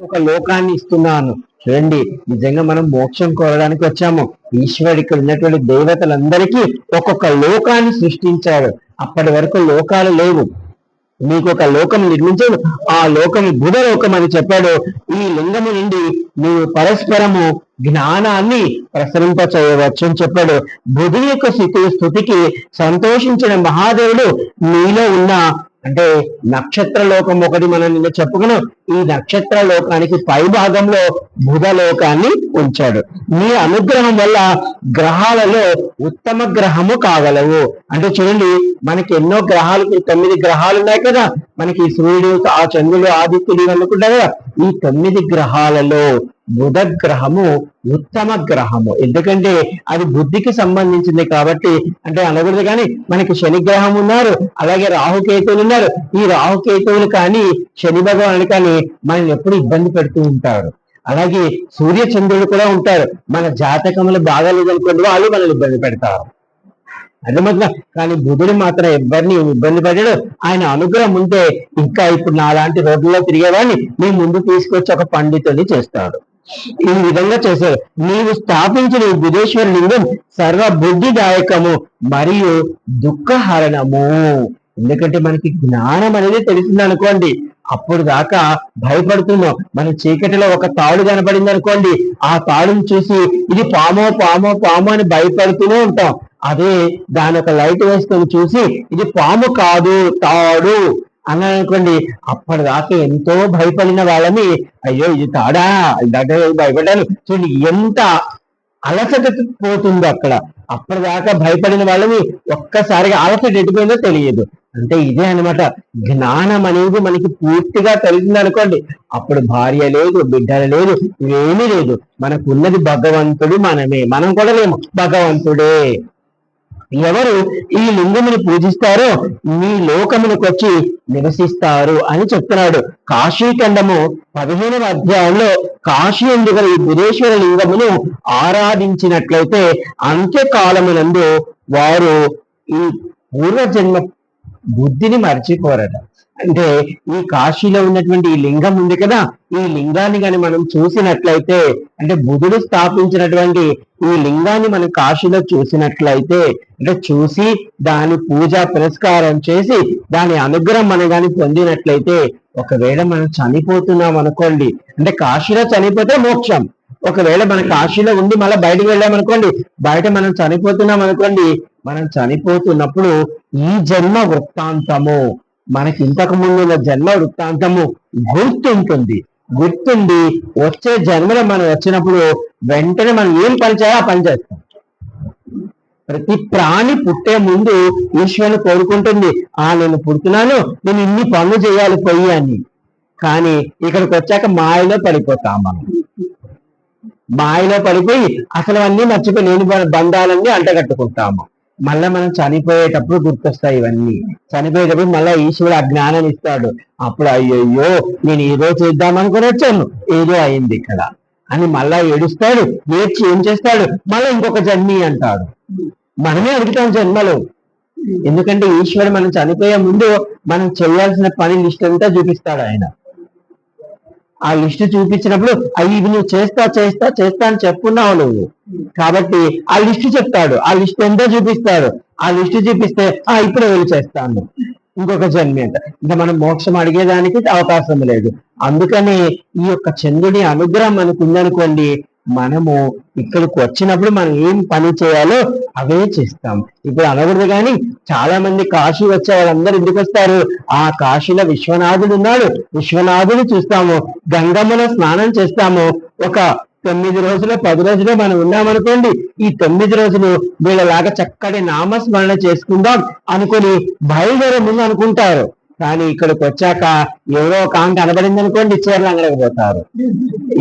ఒక లోకాన్ని ఇస్తున్నాను. చూడండి నిజంగా మనం మోక్షం కోరడానికి వచ్చాము. ఈశ్వరుడు ఇక్కడ ఉన్నటువంటి దేవతలందరికీ ఒక్కొక్క లోకాన్ని సృష్టించాడు. అప్పటి వరకు లోకాలు లేవు. నీకు ఒక లోకం నిర్మించాడు. ఆ లోకం బుధ లోకం అని చెప్పాడు. ఈ లింగము నుండి నీవు పరస్పరము జ్ఞానాన్ని ప్రసరింప చేయవచ్చు అని చెప్పాడు. బుధుని యొక్క స్థితి స్థుతికి సంతోషించిన మహాదేవుడు నీలో ఉన్న అంటే నక్షత్ర లోకం ఒకటి మనం నిన్న చెప్పుకున్నాం. ఈ నక్షత్ర లోకానికి పై భాగంలో బుధ లోకాన్ని ఉంచాడు. మీ అనుగ్రహం వల్ల గ్రహాలలో ఉత్తమ గ్రహము కాగలవు. అంటే చూడండి మనకి ఎన్నో గ్రహాలు తొమ్మిది గ్రహాలు ఉన్నాయి కదా. మనకి సూర్యుడు ఆ చంద్రుడు ఆదిత్యుడు అనుకుంటారు కదా. ఈ తొమ్మిది గ్రహాలలో బుధ గ్రహము ఉత్తమ గ్రహము. ఎందుకంటే అది బుద్ధికి సంబంధించింది కాబట్టి అంటే అనకూడదు కానీ మనకి శని గ్రహం ఉన్నారు అలాగే రాహుకేతువులు ఉన్నారు. ఈ రాహుకేతువులు కానీ శని భగవాను కానీ మనల్ని ఎప్పుడు ఇబ్బంది పెడుతూ ఉంటారు. అలాగే సూర్య చంద్రుడు కూడా ఉంటారు. మన జాతకములు బాగాలేదనుకోండి వాళ్ళు మనల్ని ఇబ్బంది పెడతారు. అర్థమవుతుందా కానీ బుధుడు మాత్రం ఎవరిని ఇబ్బంది పడ్డాడు ఆయన అనుగ్రహం ఉంటే ఇంకా ఇప్పుడు నాలాంటి రోడ్లలో తిరిగేవాడిని నీ ముందు తీసుకొచ్చి ఒక పండితుడిని చేస్తాడు. ఈ విధంగా చేశారు నీవు స్థాపించిన ఈ బుధేశ్వర లింగం సర్వ బుద్ధిదాయకము మరియు దుఃఖహరణము. ఎందుకంటే మనకి జ్ఞానం అనేది తెలిసింది అనుకోండి. అప్పుడు దాకా భయపడుతున్నాం. మన చీకటిలో ఒక తాడు కనపడింది అనుకోండి. ఆ తాడును చూసి ఇది పామో పామో పామో అని భయపడుతూనే ఉంటాం. అదే దాని ఒక లైట్ వేసుకొని చూసి ఇది పాము కాదు తాడు అన్నాను అనుకోండి. అప్పటిదాకా ఎంతో భయపడిన వాళ్ళని అయ్యో ఇది తాడా? దగ్గర భయపడ్డాను. చూడండి ఎంత అలసట పోతుందో అక్కడ. అప్పటిదాకా భయపడిన వాళ్ళని ఒక్కసారిగా అలసట ఎటుపోయిందో తెలియదు. అంటే ఇదే అన్నమాట. జ్ఞానం అనేది మనకి పూర్తిగా తెలిసింది అనుకోండి. అప్పుడు భార్య లేదు బిడ్డలు లేదు ఏమీ లేదు. మనకున్నది భగవంతుడు మనమే. మనం కూడా లేము. భగవంతుడే. ఎవరు ఈ లింగముని పూజిస్తారో మీ లోకమునకు వచ్చి నివసిస్తారు అని చెప్తున్నాడు. కాశీఖండము పదిహేనవ అధ్యాయంలో కాశీ ఎందుకు ఈ బుధేశ్వర లింగమును ఆరాధించినట్లయితే అంత్యకాలమునందు వారు ఈ పూర్వజన్మ బుద్ధిని మర్చిపోరట. అంటే ఈ కాశీలో ఉన్నటువంటి ఈ లింగం ఉంది కదా ఈ లింగాన్ని కానీ మనం చూసినట్లయితే అంటే బుధుడు స్థాపించినటువంటి ఈ లింగాన్ని మనం కాశీలో చూసినట్లయితే అంటే చూసి దాని పూజ పురస్కారం చేసి దాని అనుగ్రహం మనం కానీ పొందినట్లయితే ఒకవేళ మనం చనిపోతున్నాం అనుకోండి అంటే కాశీలో చనిపోతే మోక్షం. ఒకవేళ మన కాశీలో ఉండి మళ్ళీ బయటకు వెళ్ళామనుకోండి బయట మనం చనిపోతున్నాం అనుకోండి మనం చనిపోతున్నప్పుడు ఈ జన్మ వృత్తాంతము. మనకి ఇంతకు ముందు ఉన్న జన్మ వృత్తాంతము గుర్తుంటుంది. గుర్తుండి వచ్చే జన్మలో మనం వచ్చినప్పుడు వెంటనే మనం ఏం పని చేయాలో ఆ పని చేస్తాం. ప్రతి ప్రాణి పుట్టే ముందు ఈశ్వరుని కోరుకుంటుంది. ఆ నేను పుడుతున్నాను నేను ఇన్ని పనులు చేయాలి పోయి అని. కానీ ఇక్కడికి వచ్చాక మాయలో పడిపోతాం మనం. మాయలో పడిపోయి అసలు అన్నీ మర్చిపోయి నేను బంధాలన్నీ అంటగట్టుకుంటాము. మళ్ళా మనం చనిపోయేటప్పుడు గుర్తొస్తాయి ఇవన్నీ. చనిపోయేటప్పుడు మళ్ళా ఈశ్వరుడు ఆ జ్ఞానాన్ని ఇస్తాడు. అప్పుడు అయ్యయ్యో నేను ఏదో చేద్దాం అనుకుని వచ్చాను. ఏదో అయింది ఇక్కడ. అని మళ్ళా ఏడుస్తాడు. ఏడ్చి ఏం చేస్తాడు? మళ్ళీ ఇంకొక జన్మి అంటాడు. మనమే అడుగుతాం జన్మలు. ఎందుకంటే ఈశ్వరుడు మనం చనిపోయే ముందు మనం చేయాల్సిన పని లిస్ట్ అంతా చూపిస్తాడు ఆయన. ఆ లిస్ట్ చూపించినప్పుడు అవి ఇవి నువ్వు చేస్తా చేస్తా చేస్తా అని చెప్పున్నావు నువ్వు. కాబట్టి ఆ లిస్ట్ చెప్తాడు. ఆ లిస్ట్ ఎంతో చూపిస్తాడు? ఆ లిస్ట్ చూపిస్తే ఆ ఇప్పుడు వెళ్ళి చేస్తాను. ఇంకొక జన్మి అంట. ఇంకా మనం మోక్షం అడిగేదానికి అవకాశం లేదు. అందుకని ఈ యొక్క చంద్రుడి అనుగ్రహం మనకు ఉందనుకోండి మనము ఇక్కడికి వచ్చినప్పుడు మనం ఏం పని చేయాలో అవే చేస్తాం. ఇప్పుడు అనకూడదు కానీ చాలా మంది కాశీ వచ్చే వాళ్ళందరూ ఎందుకు వస్తారు. ఆ కాశీలో విశ్వనాథుడు ఉన్నాడు. విశ్వనాథుడు చూస్తాము. గంగమ్మలో స్నానం చేస్తాము. ఒక తొమ్మిది రోజులు పది రోజులు మనం ఉన్నామనుకోండి ఈ తొమ్మిది రోజులు వీళ్ళలాగా చక్కటి నామస్మరణ చేసుకుందాం అనుకుని బయలుదేరే ముందు అనుకుంటారు. కానీ ఇక్కడికి వచ్చాక ఎవరో ఒక ఆంగ కనబడింది అనుకోండి చీరలు అంగడికి పోతారు.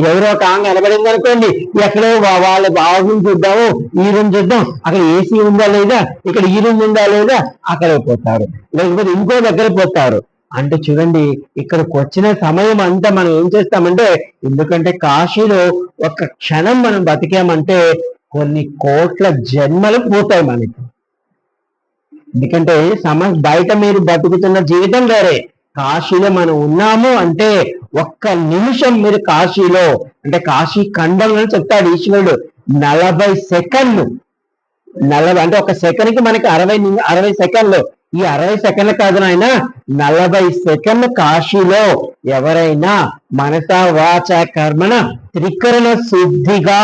ఎవరో ఒక ఆంగ కనబడింది అనుకోండి ఎక్కడో వాళ్ళు వాళ్ళ బాగుని చూద్దాము ఈ రూమ్ చూద్దాం అక్కడ ఏసీ ఉందా లేదా ఇక్కడ ఈ రూమ్ ఉందా లేదా అక్కడ పోతారు. లేకపోతే ఇంకో దగ్గర పోతారు. అంటే చూడండి ఇక్కడికి వచ్చిన సమయం అంతా మనం ఏం చేస్తామంటే ఎందుకంటే కాశీలో ఒక క్షణం మనం బతికామంటే కొన్ని కోట్ల జన్మలు పోతాయి మనకి. ఎందుకంటే సమ బయట మీరు బతుకుతున్న జీవితం వేరే. కాశీలో మనం ఉన్నాము అంటే ఒక్క నిమిషం మీరు కాశీలో అంటే కాశీ ఖండంలో చెప్తాడు ఈశ్వరుడు. నలభై సెకండ్లు. నలభై అంటే ఒక సెకండ్కి మనకి అరవై అరవై సెకండ్లు. ఈ అరవై సెకండ్లు కాదు నాయన నలభై సెకండ్లు కాశీలో ఎవరైనా మనస వాచ కర్మణ త్రికరణ శుద్ధిగా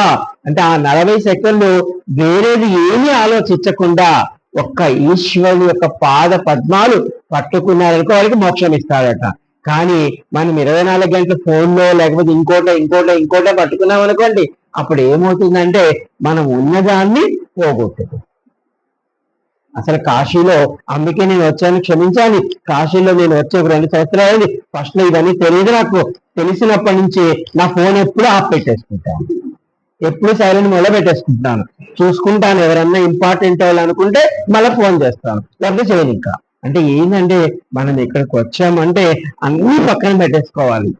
అంటే ఆ నలభై సెకండ్లు వేరేది ఏమీ ఆలోచించకుండా ఒక్క ఈశ్వరుడు యొక్క పాద పద్మాలు పట్టుకున్నారనుకో వాళ్ళకి మోక్షం ఇస్తాడట. కానీ మనం ఇరవై నాలుగు గంటలు ఫోన్లో లేకపోతే ఇంకోటో ఇంకోటో ఇంకోటో పట్టుకున్నాం అనుకోండి అప్పుడు ఏమవుతుందంటే మనం ఉన్నదాన్ని పోగొట్టుకు. అసలు కాశీలో అందుకే నేను వచ్చాను క్షమించాలి. కాశీలో నేను వచ్చే ఒక రెండు సంవత్సరాలు ఫస్ట్లో ఇవన్నీ తెలియదు నాకు. తెలిసినప్పటి నుంచి నా ఫోన్ ఎప్పుడు ఆఫ్ పెట్టేసుకుంటాను. ఎప్పుడు సైలెంట్ మొదలు పెట్టేసుకుంటాను. చూసుకుంటాను ఎవరన్నా ఇంపార్టెంట్ వాళ్ళు అనుకుంటే మళ్ళీ ఫోన్ చేస్తాను. లేకపోతే చేయను ఇంకా. అంటే ఏంటంటే మనం ఇక్కడికి వచ్చామంటే అన్ని పక్కన పెట్టేసుకోవాలి.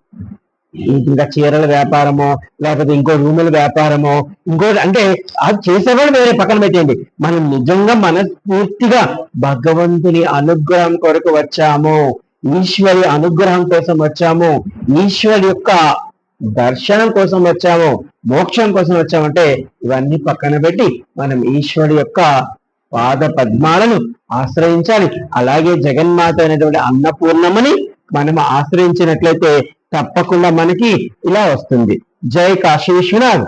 ఇంకా చీరల వ్యాపారమో లేకపోతే ఇంకో రూముల వ్యాపారమో ఇంకోటి అంటే అది చేసేవాడు వేరే పక్కన పెట్టేయండి. మనం నిజంగా మనస్ఫూర్తిగా భగవంతుని అనుగ్రహం కొరకు వచ్చాము. ఈశ్వరి అనుగ్రహం కోసం వచ్చాము. ఈశ్వరి యొక్క దర్శనం కోసం వచ్చాము మోక్షం కోసం వచ్చామంటే ఇవన్నీ పక్కన పెట్టి మనం ఈశ్వరుడు యొక్క పాద పద్మాలను ఆశ్రయించాలి. అలాగే జగన్మాత అనేటువంటి అన్నపూర్ణమని మనం ఆశ్రయించినట్లయితే తప్పకుండా మనకి ఇలా వస్తుంది. జై కాశీ విశ్వనాథ్.